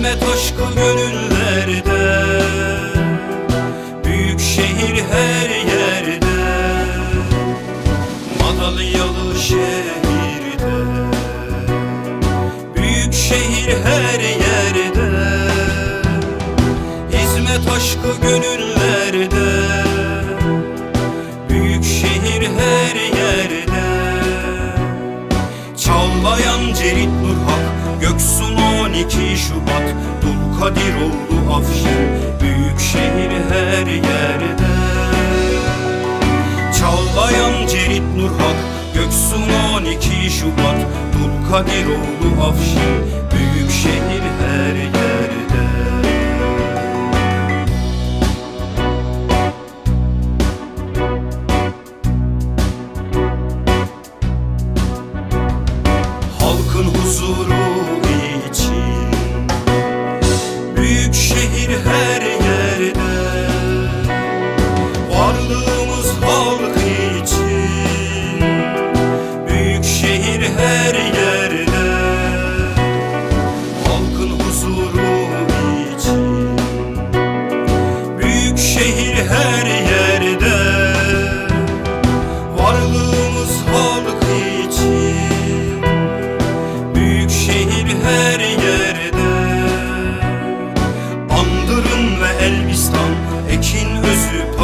Hizmet aşkı gönüllerde. Büyük şehir her yerde. Madalyalı şehirde. Büyük şehir her yerde. Hizmet aşkı gönüllerde. Büyük şehir her yerde. Çağlayan Cerit Nurhak Göksun 12 Şubat Dulkadir oldu Afşin Büyük şehir her yerde. Çağlayan Cerit Nurhak Göksun 12 Şubat Dulkadir oldu Afşin Büyük şehir her yerde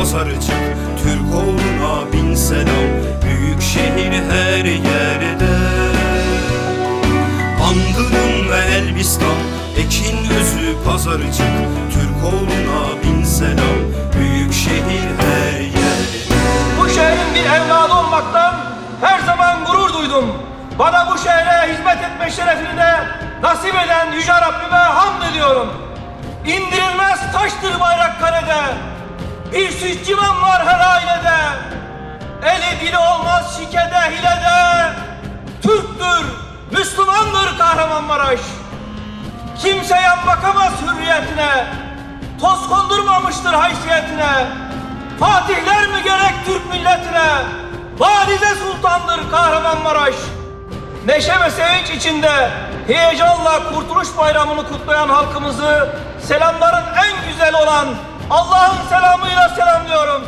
pazarcık Türk oğluna bin selam Büyük şehir her yerde Andırın ve Elbistan Ekin özü pazarcık Türk oğluna bin selam Büyük şehir her yerde Bu şehrin bir evladı olmaktan her zaman gurur duydum. Bana bu şehre hizmet etme şerefini de nasip eden Yüce Rabbime hamd ediyorum. İndirilmez taştır bayrak kalede. Süt civan var her ailede. Eli dili olmaz şikede hilede. Türktür, Müslümandır Kahramanmaraş. Kimse yan bakamaz hürriyetine. Toz kondurmamıştır haysiyetine. Fatihler mi gerek Türk milletine? Valide Sultandır Kahramanmaraş. Neşe ve sevinç içinde heyecanla Kurtuluş Bayramı'nı kutlayan halkımızı selamların en güzel olan Allah'ın selamıyla selamlıyorum.